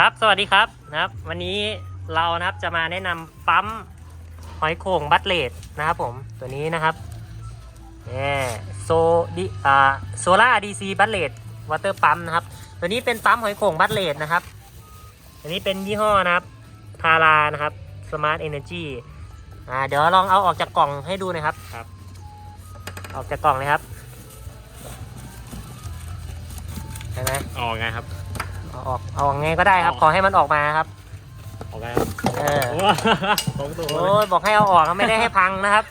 ครับ สวัสดีครับนะครับ วันนี้เรานะครับจะมาแนะนำปั๊มหอยโข่งบัตเลดนะครับผมตัวนี้นะครับนี่โซดิอ่าโซล่าดีซีบัตเลดวอเตอร์ปั๊มนะครับ ตัวนี้เป็นปั๊มหอยโข่งบัตเลดนะครับอันนี้เป็นยี่ห้อนะครับทารานะครับสมาร์ทเอเนจีอ่าเดี๋ยวลองเอาออกจากกล่องให้ดูหนะครับครับ ออกจากกล่องเลยครับเห็นไหมออกไงครับ เอาออกเอาออกไงก็ได้ครับ ขอให้มันออกมาครับออกไงครับเออโอ้ตรงตัวโอ้ยบอกให้เอาออกครับไม่ได้ให้พังนะครับ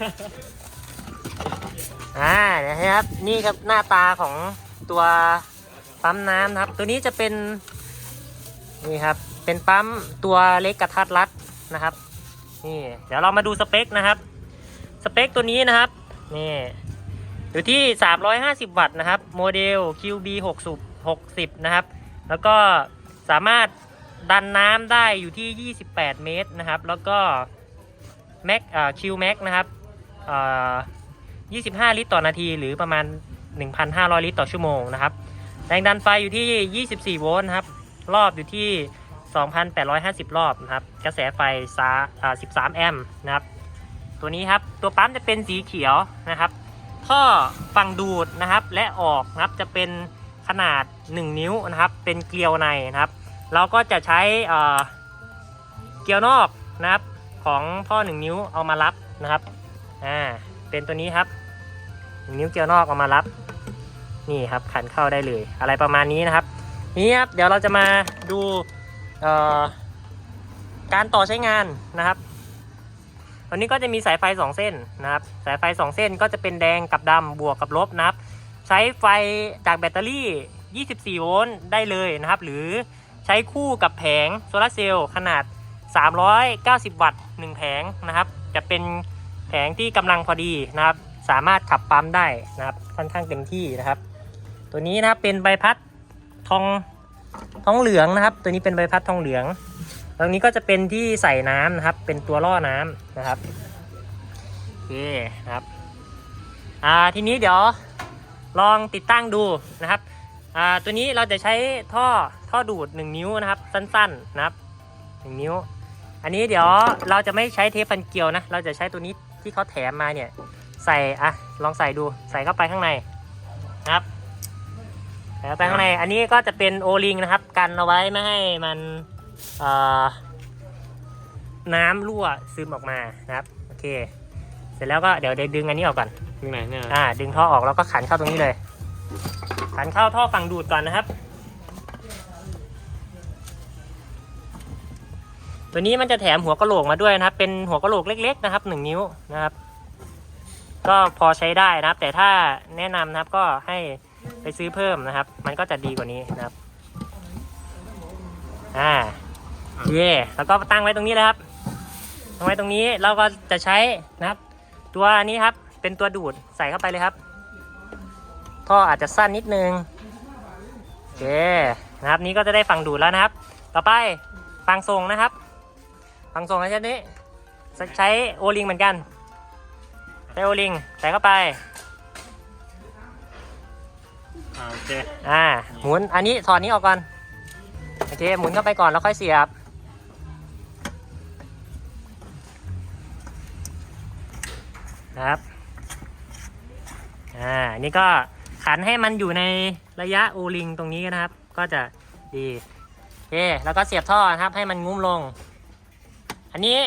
อ่าเดี๋ยวนะครับนี่ครับหน้าตาของตัวปั๊มน้ำนะครับ ตัวนี้จะเป็นนี่ครับเป็นปั๊มตัวเล็กกระทัดรัดนะครับนี่เดี๋ยวเรามาดูสเปคนะครับ สเปคตัวนี้นะครับนี่อยู่ที่ 350 วัตต์นะครับ โมเดล QB 60 60 นะครับ แล้วก็สามารถดันน้ำได้อยู่ที่ 28 เมตรนะครับ แล้วก็แม็กคิวแม็กนะครับ25 ลิตรต่อนาทีหรือประมาณ 1,500 ลิตรต่อชั่วโมงนะครับ แรงดันไฟอยู่ที่ 24 โวลต์นะครับรอบอยู่ที่ 2,850 รอบนะครับ กระแสไฟซาอ่า13 แอมป์นะครับ ตัวนี้ครับ ตัวปั๊มจะเป็นสีเขียวนะครับ ท่อฝั่งดูดนะครับและออกนะครับจะเป็น ขนาด 1 นิ้วนะครับ เป็นเกลียวในนะครับ เราก็จะใช้เเกลียวนอกนะครับของท่อ 1 นิ้วเอามารับนะครับอ่าเป็นตัวนี้ครับหนึ่งนิ้วเกลียวนอกเอามารับ นี่ครับขันเข้าได้เลย อะไรประมาณนี้นะครับนี้ครับเดี๋ยวเราจะมาดูการต่อใช้งานนะครับวันนี้ก็จะมีสายไฟ 2 เส้นนะครับ สายไฟ 2 เส้นก็จะเป็นแดงกับดำบวกกับลบนะครับ ใช้ไฟจากแบตเตอรี่ 24 โวลต์ได้เลยนะครับ หรือใช้คู่กับแผงโซลาร์เซลล์ขนาด 390 วัตต์ 1 แผงนะครับ จะเป็นแผงที่กำลังพอดีนะครับ สามารถขับปั๊มได้นะครับค่อนข้างเต็มที่นะครับ ตัวนี้นะครับเป็นใบพัดทองทองเหลืองนะครับ ตัวนี้เป็นใบพัดทองเหลืองตรงนี้ก็จะเป็นที่ใส่น้ำนะครับ เป็นตัวล่อน้ำนะครับโอเคครับ อ่าทีนี้เดี๋ยว ลองติดตั้งดูนะครับอ่าตัวนี้เราจะใช้ท่อท่อดูด 1 นิ้วนะครับ สั้นๆนะครับ 1 นิ้ว อันนี้เดี๋ยวเราจะไม่ใช้เทปพันเกลียวนะ เราจะใช้ตัวนี้ที่เขาแถมมาเนี่ยใส่อะลองใส่ดูใส่เข้าไปข้างในนะครับใส่เข้าไปข้างในอันนี้ก็จะเป็นโอลิงนะครับ กันเอาไว้ไม่ให้มันเอ่อน้ำรั่วซึมออกมานะครับโอเค เสร็จแล้วก็เดี๋ยวเดี๋ยวดึงอันนี้ออกก่อน ตรงไหนเนี่ยอ่า ดึงท่อออกแล้วก็ขันเข้าตรงนี้เลย ขันเข้าท่อฝั่งดูดก่อนนะครับ ตัวนี้มันจะแถมหัวกระโหลกมาด้วยนะครับ เป็นหัวกระโหลกเล็ก ๆ นะครับหนึ่งนิ้วนะครับ ก็พอใช้ได้นะครับ แต่ถ้าแนะนำนะครับก็ให้ไปซื้อเพิ่มนะครับ มันก็จะดีกว่านี้นะครับ อ่าเย่แล้วก็ตั้งไว้ตรงนี้เลยครับตั้งไว้ตรงนี้เราก็จะใช้นะครับ ตัวนี้ครับ เป็นตัวดูดใส่เข้าไปเลยครับ ท่ออาจจะสั้นนิดนึงโอเคนะครับ นี้ก็จะได้ฝั่งดูดแล้วนะครับ ต่อไปฝั่งส่งนะครับฝั่งส่งนะเช่นนี้ใช้โอลิงเหมือนกันใช้โอลิงใส่เข้าไปอ่าโอเคอ่าหมุนอันนี้ถอดนี้ออกก่อนโอเคหมุนเข้าไปก่อนแล้วค่อยเสียบนะครับ อ่านี่ก็ขันให้มันอยู่ในระยะโอลิงตรงนี้นะครับ ก็จะดีโอเคแล้วก็เสียบท่อนะครับให้มันงุ้มลง อันนี้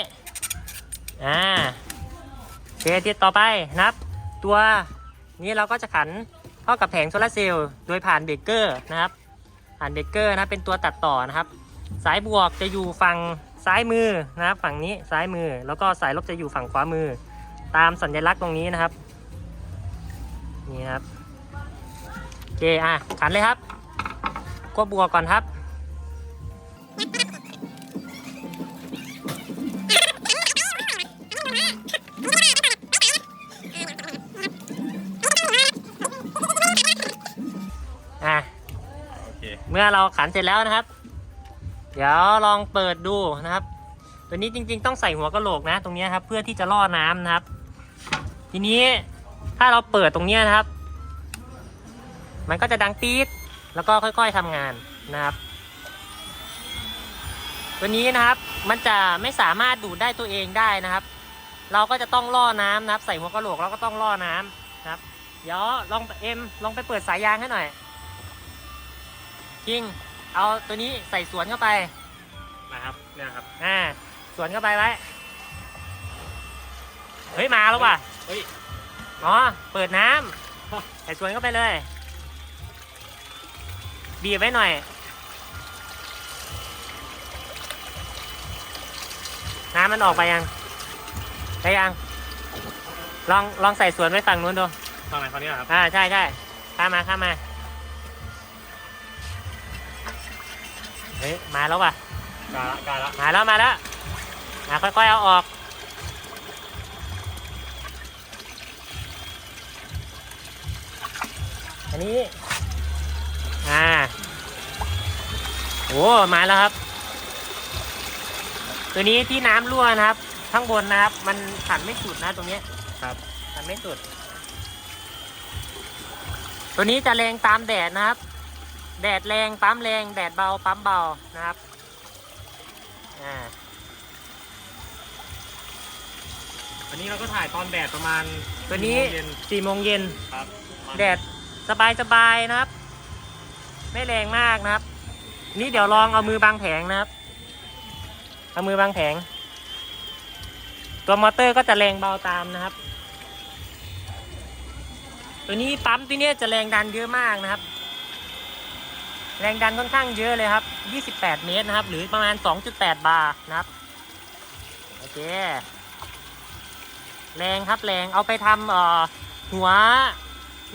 อ่าโอเคที่ต่อไปนะครับ ตัวนี้เราก็จะขันเข้ากับแผงโซลาร์เซลล์โดยผ่านเบรกเกอร์นะครับ ผ่านเบรกเกอร์นะเป็นตัวตัดต่อนะครับ สายบวกจะอยู่ฝั่งซ้ายมือนะครับ ฝั่งนี้ซ้ายมือแล้วก็สายลบจะอยู่ฝั่งขวามือ ตามสัญลักษณ์ตรงนี้นะครับ นี่ครับโอเคอะขันเลยครับกดบวกก่อนครับอะโอเคเมื่อเราขันเสร็จแล้วนะครับ เดี๋ยวลองเปิดดูนะครับ ตัวนี้จริง ๆ ต้องใส่หัวกะโหลกนะ ตรงนี้ครับ เพื่อที่จะล่อน้ำนะครับ ทีนี้ ถ้าเราเปิดตรงเนี้ยนะครับ มันก็จะดังปี๊ดแล้วก็ค่อยๆทำงานนะครับ ตัวนี้นะครับมันจะไม่สามารถดูดได้ตัวเองได้นะครับ เราก็จะต้องล่อน้ำนะครับ ใส่หัวกะโหลกเราก็ต้องล่อน้ำนะครับ เดี๋ยวลองเอ็มลองไปเปิดสายยางให้หน่อยคิงเอาตัวนี้ใส่สวนเข้าไปนะครับเนี่ยครับอ่าสวนเข้าไปไว้เฮ้ยมาแล้วว่ะเฮ้ย อ๋อ เปิดน้ำใส่สวนเข้าไปเลย บีบไว้หน่อย น้ำมันออกไปยัง ได้ยัง ลองลองใส่สวนไว้ฝั่งนู้นดูฟังไหนฟังนี้ครับ อ่า ใช่ใช่ข้ามมาข้ามมา เฮ้ย มาแล้วว่ะ กาละกาละ มาแล้วมาแล้วมาค่อยๆเอาออก นนี้ อ่าโอ้มาแล้วครับ ตัวนี้ที่น้ำรั่วนะครับ ข้างบนนะครับ มันขันไม่สุดนะตรงเนี้ยครับขันไม่สุด ตัวนี้จะแรงตามแดดนะครับ แดดแรงปั๊มแรง แดดเบาปั๊มเบานะครับอ่าอันนี้เราก็ถ่ายตอนแดดประมาณตัวนี้เย็นสี่โมงเย็นครับแดด สบายสบายๆนะครับ ไม่แรงมากนะครับ นี่เดี๋ยวลองเอามือบังแผงนะครับ เอามือบังแผง ตัวมอเตอร์ก็จะแรงเบาตามนะครับ ตัวนี้ปั๊มตัวนี้จะแรงดันเยอะมากนะครับ แรงดันค่อนข้างเยอะเลยครับ 28 เมตรนะครับ หรือประมาณ 2.8 บาร์นะครับ โอเค แรงครับแรง เอาไปทำเอ่อหัว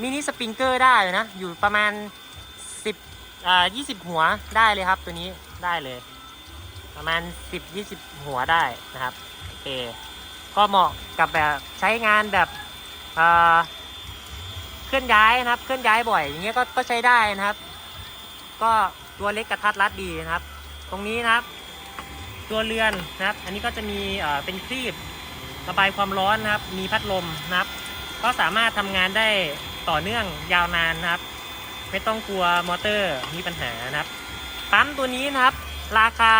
มินิสปริงเกอร์ได้เลยนะ อยู่ประมาณ 10อ่า20 หัวได้เลยครับ ตัวนี้ได้เลย ประมาณ 10-20 หัวได้นะครับโอเคก็เหมาะกับแบบใช้งานแบบเอ่อเคลื่อนย้ายนะครับ เคลื่อนย้ายบ่อยอย่างเงี้ยก็ก็ใช้ได้นะครับ ก็ตัวเล็กกระทัดรัดดีนะครับ ตรงนี้นะครับ ตัวเรือนนะครับ อันนี้ก็จะมีเอ่อเป็นครีบระบายความร้อนนะครับ มีพัดลมนะครับ ก็สามารถทำงานได้ ต่อเนื่องยาวนานนะครับ ไม่ต้องกลัวมอเตอร์มีปัญหานะครับปั๊มตัวนี้นะครับ ราคา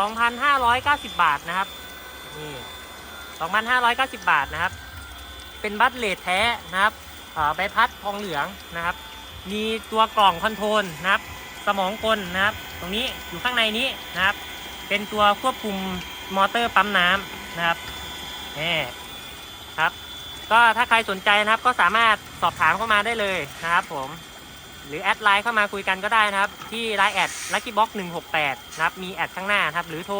2,590 บาทนะครับนี่2,590 บาทนะครับ เป็นบัตเลทแท้นะครับอ่อใบพัดทองเหลืองนะครับ มีตัวกล่องคอนโทรลนะครับ สมองกลนะครับ ตรงนี้อยู่ข้างในนี้นะครับ เป็นตัวควบคุมมอเตอร์ปั๊มน้ำนะครับนี่ ก็ถ้าใครสนใจนะครับ ก็สามารถสอบถามเข้ามาได้เลยนะครับ ผม หรือแอดไลน์เข้ามาคุยกันก็ได้นะครับ ที่ไลน์แอด luckybox 168นะครับ มีแอดข้างหน้านะครับ หรือโทร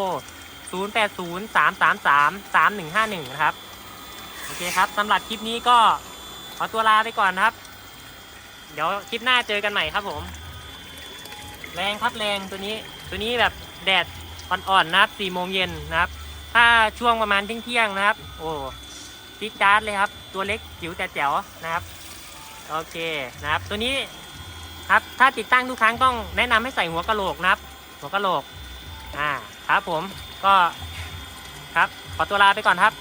0803333151นะครับ โอเคครับสำหรับคลิปนี้ก็ขอตัวลาไปก่อนนะครับ เดี๋ยวคลิปหน้าเจอกันใหม่ครับผม แรงครับแรงตัวนี้ ตัวนี้แบบแดดอ่อนๆนะครับ4โมงเย็นนะครับ ถ้าช่วงประมาณเที่ยงๆนะครับ โอ้ จิ๊ดจ๊าดเลยครับ ตัวเล็กจิ๋วแต่แจ๋วนะครับ โอเคนะครับ ตัวนี้ครับถ้าติดตั้งทุกครั้งต้องแนะนำให้ใส่หัวกะโหลกนะครับ หัวกะโหลกอ่าครับผมก็ครับขอตัวลาไปก่อนครับ